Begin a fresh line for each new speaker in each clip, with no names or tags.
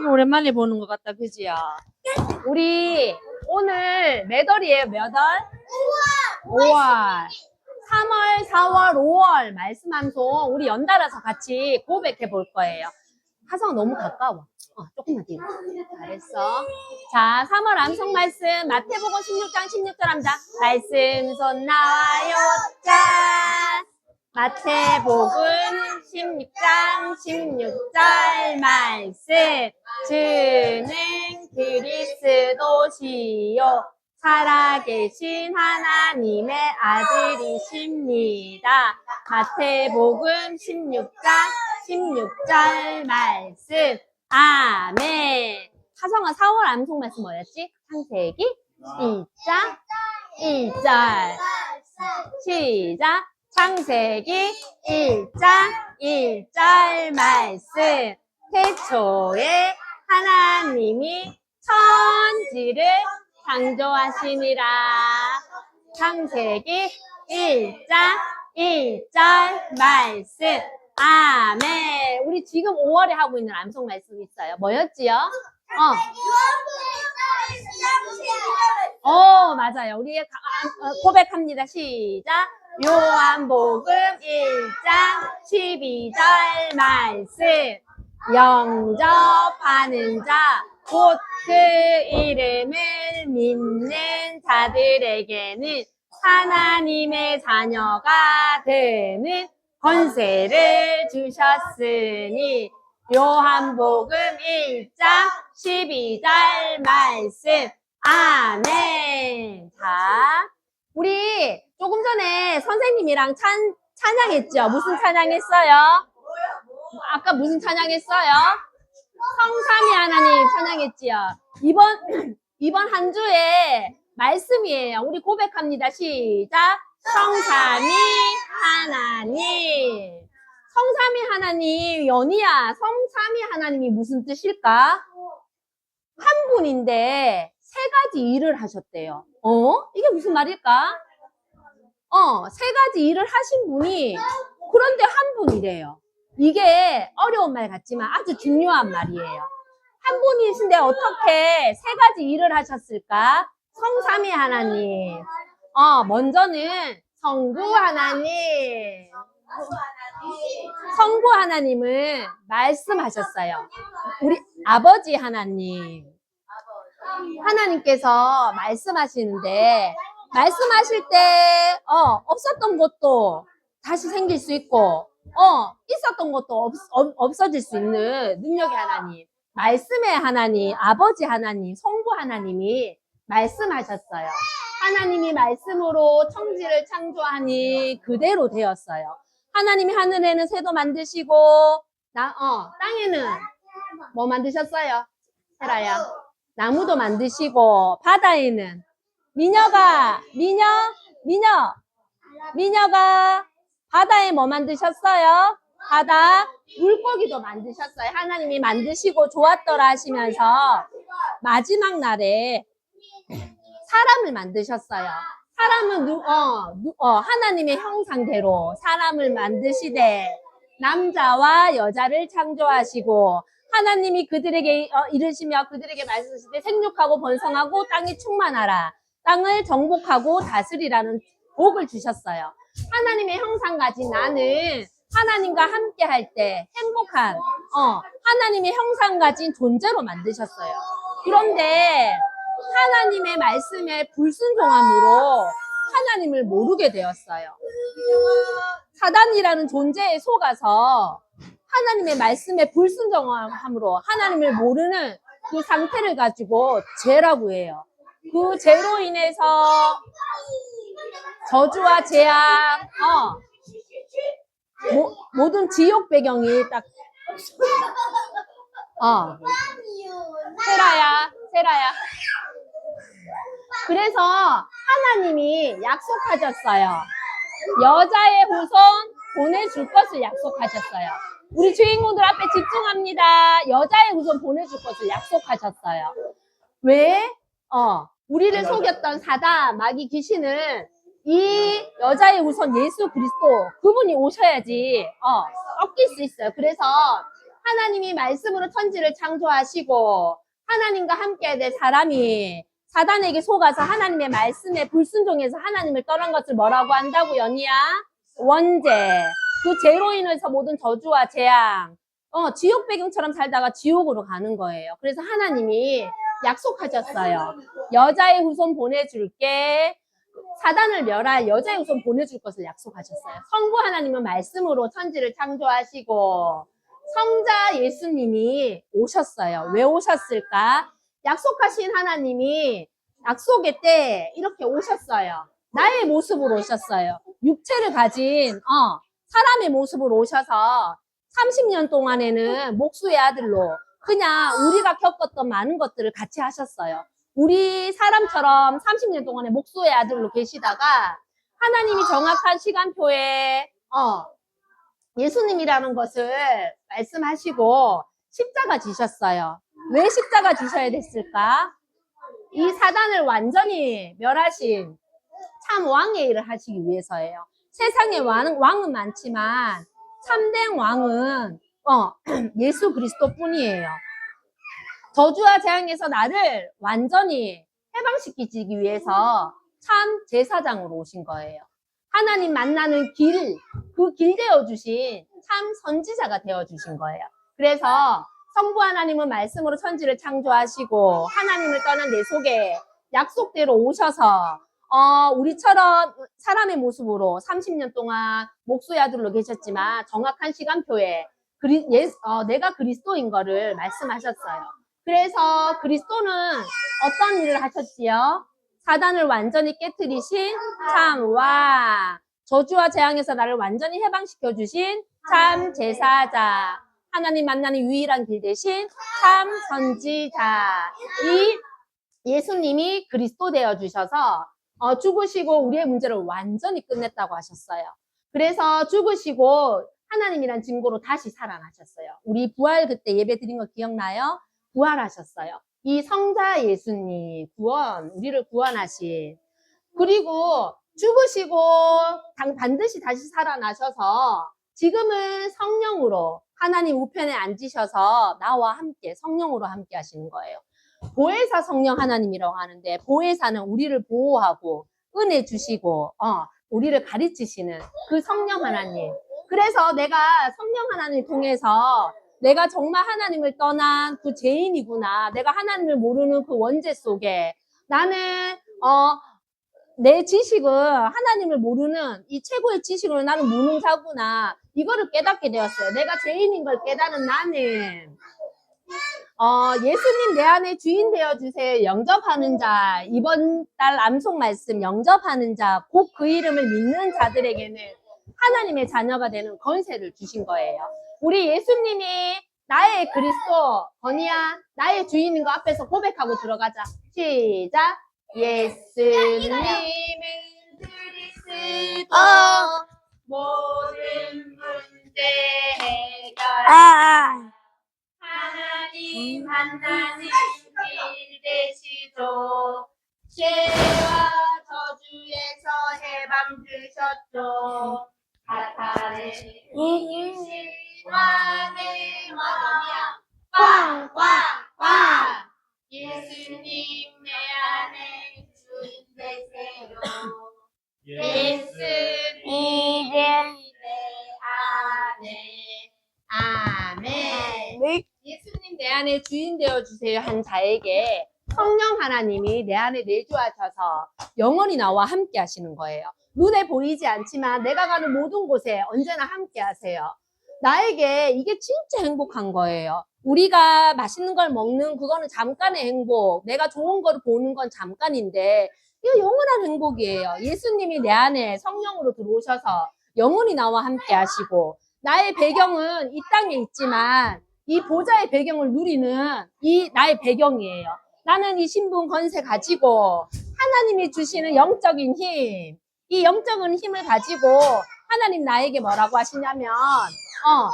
되게 오랜만에 보는 것 같다, 그지요? 우리 오늘 몇 월이에요, 몇 월? 5월. 3월, 4월, 5월 말씀 암송 우리 연달아서 같이 고백해 볼 거예요. 하성 너무 가까워. 어, 조금만 뒤로. 잘했어. 자, 3월 암송 말씀 마태복음 16장 16절 합니다. 말씀 손 나와요. 짠. 마태복음 16장 16절 말씀. 주는 그리스도시요. 살아계신 하나님의 아들이십니다. 마태복음 16장 16절 말씀. 아멘. 하성아 4월 암송 말씀 뭐였지? 창세기 1장 1절. 시작 창세기 1장 1절 말씀 태초에 하나님이 천지를 창조하시니라 창세기 1장 1절 말씀 아멘 우리 지금 5월에 하고 있는 암송 말씀 있어요 뭐였지요? 어. 어, 맞아요. 우리 가- 아, 어, 고백합니다. 시작. 요한복음 1장 12절 말씀. 영접하는 자, 곧 그 이름을 믿는 자들에게는 하나님의 자녀가 되는 권세를 주셨으니 요한복음 1장 12절 말씀 아멘 자 우리 조금 전에 선생님이랑 찬, 찬양했죠? 무슨 찬양했어요? 아까 무슨 찬양했어요? 성삼위 하나님 찬양했지요. 이번 이번 한 주에 말씀이에요. 우리 고백합니다. 시작. 성삼위 하나님. 성삼위 하나님, 연희야, 성삼위 하나님이 무슨 뜻일까? 한 분인데 세 가지 일을 하셨대요. 어? 이게 무슨 말일까? 어, 세 가지 일을 하신 분이 그런데 한 분이래요. 이게 어려운 말 같지만 아주 중요한 말이에요. 한 분이신데 어떻게 세 가지 일을 하셨을까? 성삼위 하나님. 어, 먼저는 성부 하나님. 성부 하나님은 말씀하셨어요. 우리 아버지 하나님. 하나님께서 말씀하시는데, 말씀하실 때, 어, 없었던 것도 다시 생길 수 있고, 어, 있었던 것도 없, 없, 없어질 수 있는 능력의 하나님. 말씀의 하나님, 아버지 하나님, 성부 하나님이 말씀하셨어요. 하나님이 말씀으로 청지를 창조하니 그대로 되었어요. 하나님이 하늘에는 새도 만드시고, 나, 어, 땅에는 뭐 만드셨어요? 세라야. 나무도 만드시고, 바다에는 미녀가, 미녀, 미녀, 미녀가 바다에 뭐 만드셨어요? 바다, 물고기도 만드셨어요. 하나님이 만드시고 좋았더라 하시면서 마지막 날에 사람을 만드셨어요. 사람은 누, 어, 누, 어, 하나님의 형상대로 사람을 만드시되 남자와 여자를 창조하시고 하나님이 그들에게 어, 이르시며 그들에게 말씀하시되 생육하고 번성하고 땅이 충만하라. 땅을 정복하고 다스리라는 복을 주셨어요. 하나님의 형상 가진 나는 하나님과 함께 할 때 행복한 어, 하나님의 형상 가진 존재로 만드셨어요. 그런데 하나님의 말씀에 불순종함으로 하나님을 모르게 되었어요. 사단이라는 존재에 속아서 하나님의 말씀에 불순종함으로 하나님을 모르는 그 상태를 가지고 죄라고 해요. 그 죄로 인해서 저주와 재앙, 어, 모, 모든 지옥 배경이 딱, 어, 세라야, 세라야. 그래서 하나님이 약속하셨어요. 여자의 후손 보내줄 것을 약속하셨어요. 우리 주인공들 앞에 집중합니다. 여자의 후손 보내줄 것을 약속하셨어요. 왜? 어, 우리를 속였던 사단, 마귀 귀신은 이 여자의 우선 예수 그리스도 그분이 오셔야지 어 꺾일 수 있어요. 그래서 하나님이 말씀으로 천지를 창조하시고 하나님과 함께 될 사람이 사단에게 속아서 하나님의 말씀에 불순종해서 하나님을 떠난 것을 뭐라고 한다고 연희야? 원죄. 그 죄로 인해서 모든 저주와 재앙, 어, 지옥 배경처럼 살다가 지옥으로 가는 거예요. 그래서 하나님이 약속하셨어요. 여자의 후손 보내줄게. 사단을 멸할 여자의 후손 보내줄 것을 약속하셨어요. 성부 하나님은 말씀으로 천지를 창조하시고 성자 예수님이 오셨어요. 왜 오셨을까? 약속하신 하나님이 약속의 때 이렇게 오셨어요. 나의 모습으로 오셨어요. 육체를 가진 어, 사람의 모습으로 오셔서 30년 동안에는 목수의 아들로 그냥 우리가 겪었던 많은 것들을 같이 하셨어요. 우리 사람처럼 30년 동안에 목수의 아들로 계시다가 하나님이 정확한 시간표에 어, 예수님이라는 것을 말씀하시고 십자가 지셨어요. 왜 십자가 지셔야 됐을까? 이 사단을 완전히 멸하신 참 왕의 일을 하시기 위해서예요. 세상에 왕, 왕은 많지만 참된 왕은 어, 예수 그리스도 뿐이에요. 저주와 재앙에서 나를 완전히 해방시키기 위해서 참 제사장으로 오신 거예요. 하나님 만나는 길, 그 길 되어주신 참 선지자가 되어주신 거예요. 그래서 성부 하나님은 말씀으로 천지를 창조하시고 하나님을 떠난 내 속에 약속대로 오셔서 어, 우리처럼 사람의 모습으로 30년 동안 목수의 아들로 계셨지만 정확한 시간표에 그리, 예, 어, 내가 그리스도인 거를 말씀하셨어요. 그래서 그리스도는 어떤 일을 하셨지요? 사단을 완전히 깨뜨리신 참 왕. 저주와 재앙에서 나를 완전히 해방시켜 주신 참 제사자. 하나님 만나는 유일한 길 대신 참 선지자. 이 예수님이 그리스도 되어 주셔서 어, 죽으시고 우리의 문제를 완전히 끝냈다고 하셨어요. 그래서 죽으시고 하나님이란 증거로 다시 살아나셨어요. 우리 부활 그때 예배 드린 거 기억나요? 부활하셨어요. 이 성자 예수님 구원, 우리를 구원하신. 그리고 죽으시고 당 반드시 다시 살아나셔서 지금은 성령으로 하나님 우편에 앉으셔서 나와 함께 성령으로 함께 하시는 거예요. 보혜사 성령 하나님이라고 하는데 보혜사는 우리를 보호하고 은혜 주시고 어, 우리를 가르치시는 그 성령 하나님. 그래서 내가 성령 하나님을 통해서 내가 정말 하나님을 떠난 그 죄인이구나. 내가 하나님을 모르는 그 원죄 속에 나는 어, 내 지식은 하나님을 모르는 이 최고의 지식으로 나는 무능자구나. 이거를 깨닫게 되었어요. 내가 죄인인 걸 깨달은 나는 어, 예수님 내 안에 주인 되어 주세요. 영접하는 자. 이번 달 암송 말씀 영접하는 자. 곧 그 이름을 믿는 자들에게는 하나님의 자녀가 되는 권세를 주신 거예요. 우리 예수님이 나의 그리스도, 건이야, 나의 주인인 거 앞에서 고백하고 들어가자. 시작. 예수님은 그리스도,
어.
모든 문제 해결.
아,
하나님 하나님 일 되시죠. 죄와 저주에서 해방 주셨죠. 가타를 이기신 왕의 안에 주인 되어 주세요 한 자에게 성령 하나님이 내 안에 내주하셔서 영원히 나와 함께 하시는 거예요. 눈에 보이지 않지만 내가 가는 모든 곳에 언제나 함께 하세요. 나에게 이게 진짜 행복한 거예요. 우리가 맛있는 걸 먹는 그거는 잠깐의 행복. 내가 좋은 걸 보는 건 잠깐인데 이거 영원한 행복이에요. 예수님이 내 안에 성령으로 들어오셔서 영원히 나와 함께 하시고 나의 배경은 이 땅에 있지만 이 보좌의 배경을 누리는 이 나의 배경이에요. 나는 이 신분 권세 가지고 하나님이 주시는 영적인 힘, 이 영적인 힘을 가지고 하나님 나에게 뭐라고 하시냐면, 어,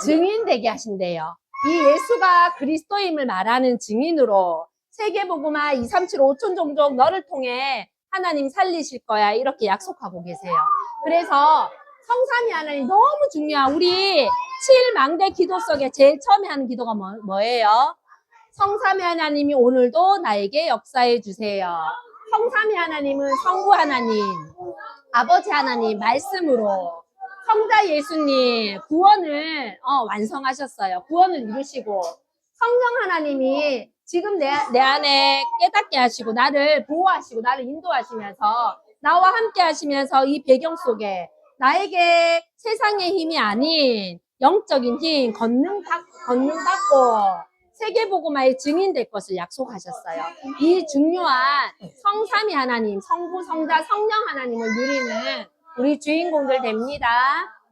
증인 되게 하신대요. 이 예수가 그리스도임을 말하는 증인으로 세계복음화 2, 3, 7, 5천 종족 너를 통해 하나님 살리실 거야 이렇게 약속하고 계세요. 그래서 성삼위 하나님 너무 중요한 우리 칠망대 기도 속에 제일 처음에 하는 기도가 뭐, 뭐예요? 성삼위 하나님이 오늘도 나에게 역사해 주세요. 성삼위 하나님은 성부 하나님, 아버지 하나님 말씀으로 성자 예수님 구원을 어, 완성하셨어요. 구원을 이루시고 성령 하나님이 지금 내, 내 안에 깨닫게 하시고 나를 보호하시고 나를 인도하시면서 나와 함께 하시면서 이 배경 속에 나에게 세상의 힘이 아닌 영적인 힘, 권능 받, 권능 받고 세계복음화의 증인 될 것을 약속하셨어요. 이 중요한 성삼위 하나님, 성부, 성자, 성령 하나님을 누리는 우리 주인공들 됩니다.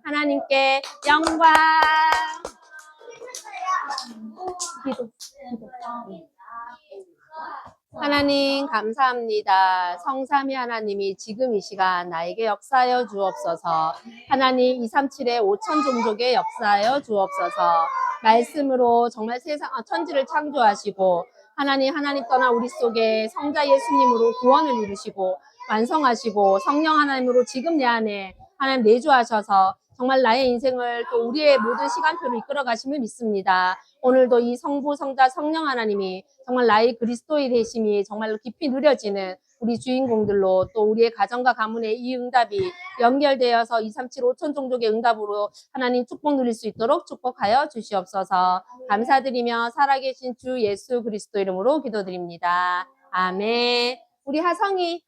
하나님께 영광. 기도. 하나님 감사합니다. 성삼위 하나님이 지금 이 시간 나에게 역사하여 주옵소서. 하나님 237의 5천 종족에 역사하여 주옵소서. 말씀으로 정말 세상 아, 천지를 창조하시고 하나님 하나님 떠나 우리 속에 성자 예수님으로 구원을 이루시고 완성하시고 성령 하나님으로 지금 내 안에 하나님 내주하셔서 정말 나의 인생을 또 우리의 모든 시간표를 이끌어 가심을 믿습니다. 오늘도 이 성부, 성자, 성령 하나님이 정말 나의 그리스도의 되심이 정말로 깊이 누려지는 우리 주인공들로 또 우리의 가정과 가문의 이 응답이 연결되어서 237 5천 종족의 응답으로 하나님 축복 누릴 수 있도록 축복하여 주시옵소서 감사드리며 살아계신 주 예수 그리스도 이름으로 기도드립니다. 아멘. 우리 하성이